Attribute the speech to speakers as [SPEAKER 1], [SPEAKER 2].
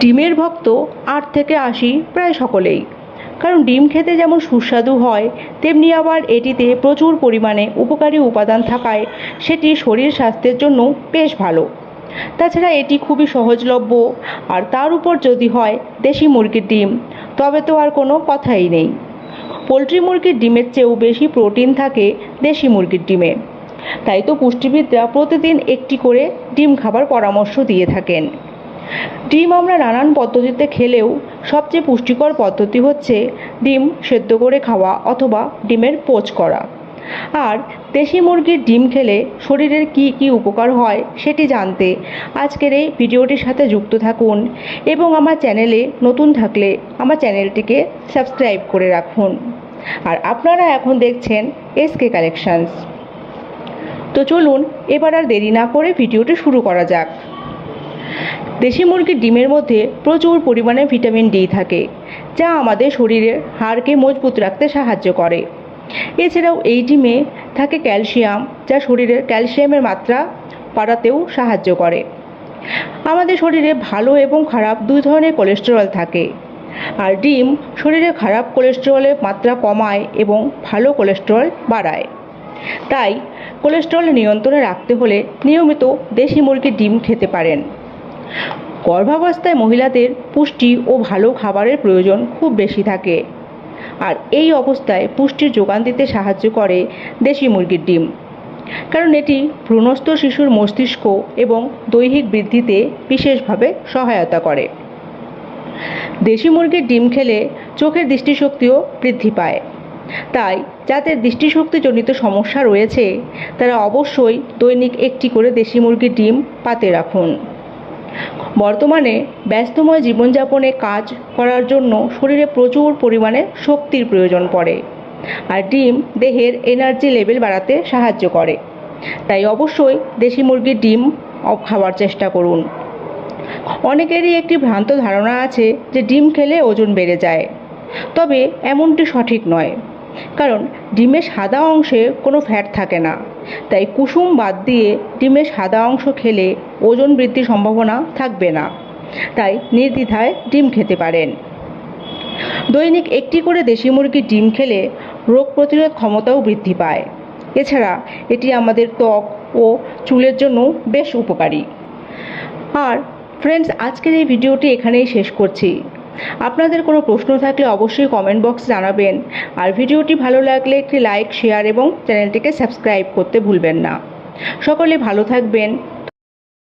[SPEAKER 1] ডিমের ভক্ত আট থেকে আশি প্রায় সকলেই। কারণ ডিম খেতে যেমন সুস্বাদু হয়, তেমনি আবার এটিতে প্রচুর পরিমাণে উপকারী উপাদান থাকায় সেটি শরীর স্বাস্থ্যের জন্য বেশ ভালো। তাছাড়া এটি খুবই সহজলভ্য, আর তার উপর যদি হয় দেশি মুরগির ডিম, তবে তো আর কোনো কথাই নেই। পোলট্রি মুরগির ডিমের চেয়েও বেশি প্রোটিন থাকে দেশি মুরগির ডিমে। তাই তো পুষ্টিবিদরা প্রতিদিন একটি করে ডিম খাবার পরামর্শ দিয়ে থাকেন। ডিম আমরা নানান পদ্ধতিতে খেলেও সবচেয়ে পুষ্টিকর পদ্ধতি হচ্ছে ডিম সেদ্ধ করে খাওয়া অথবা ডিমের পোচ করা। আর দেশি মুরগির ডিম খেলে শরীরের কি কি উপকার হয় সেটি জানতে আজকের এই ভিডিওটির সাথে যুক্ত থাকুন এবং আমার চ্যানেলে নতুন থাকলে আমার চ্যানেলটিকে সাবস্ক্রাইব করে রাখুন। আর আপনারা এখন দেখছেন এসকে কালেকশনস। তো চলুন এবার আর দেরি না করে ভিডিওটি শুরু করা যাক। দেশি মুরগির ডিমের মধ্যে প্রচুর পরিমাণে ভিটামিন ডি থাকে, যা আমাদের শরীরের হাড়কে মজবুত রাখতে সাহায্য করে। এছাড়াও এই ডিমে থাকে ক্যালসিয়াম, যা শরীরের ক্যালসিয়ামের মাত্রা বাড়াতেও সাহায্য করে। আমাদের শরীরে ভালো এবং খারাপ দুই ধরনের কোলেস্টেরল থাকে, আর ডিম শরীরে খারাপ কোলেস্টেরলের মাত্রা কমায় এবং ভালো কোলেস্টেরল বাড়ায়। তাই কোলেস্টেরল নিয়ন্ত্রণে রাখতে হলে নিয়মিত দেশি মুরগির ডিম খেতে পারেন। গর্ভাবস্থায় মহিলাদের পুষ্টি ও ভালো খাবারের প্রয়োজন খুব বেশি থাকে। আর এই অবস্থায় পুষ্টির যোগান দিতে সাহায্য করে দেশি মুরগির ডিম। কারণ এটি ভ্রূণস্থ শিশুর মস্তিষ্ক এবং দৈহিক বৃদ্ধিতে বিশেষভাবে সহায়তা করে। দেশি মুরগির ডিম খেলে চোখের দৃষ্টিশক্তিও বৃদ্ধি পায়। তাই যাদের দৃষ্টিশক্তিজনিত সমস্যা রয়েছে, তারা অবশ্যই দৈনিক একটি করে দেশি মুরগির ডিম পাতে রাখুন। বর্তমানে ব্যস্তময় জীবনযাপনে কাজ করার জন্য শরীরে প্রচুর পরিমাণে শক্তির প্রয়োজন পড়ে। আর ডিম দেহের এনার্জি লেভেল বাড়াতে সাহায্য করে। তাই অবশ্যই দেশি মুরগির ডিম খাওয়ার চেষ্টা করুন। অনেকেরই একটি ভ্রান্ত ধারণা আছে যে ডিম খেলে ওজন বেড়ে যায়। তবে এমনটি সঠিক নয়। কারণ ডিমের সাদা অংশে কোনো ফ্যাট থাকে না। তাই কুসুম বাদ দিয়ে ডিমের সাদা অংশ খেলে ওজন বৃদ্ধির সম্ভাবনা থাকবে না। তাই নির্দ্বিধায় ডিম খেতে পারেন। দৈনিক একটি করে দেশি মুরগির ডিম খেলে রোগ প্রতিরোধ ক্ষমতাও বৃদ্ধি পায়। এছাড়া এটি আমাদের ত্বক ও চুলের জন্য বেশ উপকারী। আর ফ্রেন্ডস আজকের এই ভিডিওটি এখানেই শেষ করছি। আপনাদের কোনো প্রশ্ন থাকলে অবশ্যই কমেন্ট বক্সে জানাবেন। আর ভিডিওটি ভালো লাগলে একটি লাইক শেয়ার এবং চ্যানেলটিকে সাবস্ক্রাইব করতে ভুলবেন না। সকলে ভালো থাকবেন।